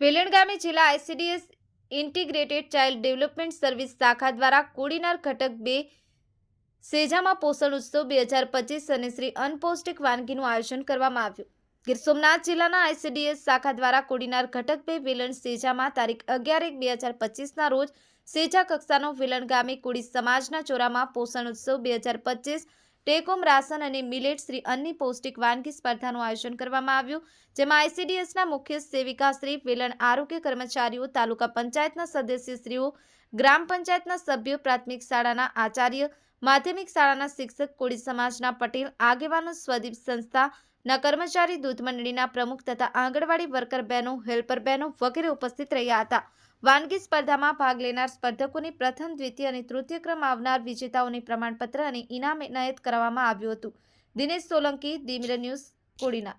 વેલણ ગામે જિલ્લા ICDS integrated child development service શાખા દ્વારા કોડીનાર ઘટક બે સેજામાં પોષણ ઉત્સવ બે હજાર પચીસ અને શ્રી અનપૌષ્ટિક વાનગીનું આયોજન કરવામાં આવ્યું. ગીર સોમનાથ જિલ્લાના આઈસીડીએસ શાખા દ્વારા કોડીનાર ઘટક બે વેલણ સેજામાં તારીખ અગિયાર એક બે હજાર પચીસના રોજ સેજા કક્ષાનો વેલણ ગામે કોળી સમાજના ચોરામાં પોષણ ઉત્સવ બે હજાર પચીસ ટેકોમ રાશન અને મિલેટ શ્રી અન્ની પૌષ્ટિક વાનગી સ્પર્ધાનું આયોજન કરવામાં આવ્યું, જેમાં આઈસીડીએસના મુખ્ય સેવિકા શ્રી વેલણ આરોગ્ય કર્મચારીઓ, તાલુકા પંચાયતના સદસ્યશ્રીઓ ગ્રામ પંચાયતના સભ્યો, પ્રાથમિક શાળાના આચાર્ય માધ્યમિક શાળાના શિક્ષક કોળી સમાજના પટેલ, આગેવાનો સ્વદીપ સંસ્થાના કર્મચારી દૂધ મંડળીના પ્રમુખ તથા આંગણવાડી વર્કર બહેનો, હેલ્પર બહેનો વગેરે ઉપસ્થિત રહ્યા હતા. વાનગી સ્પર્ધામાં ભાગ લેનાર સ્પર્ધકોની પ્રથમ, દ્વિતીય અને તૃતીય ક્રમ આવનાર વિજેતાઓને પ્રમાણપત્ર અને ઇનામ એનાયત કરવામાં આવ્યું હતું. દિનેશ સોલંકી દીમિર ન્યૂઝ કોડીના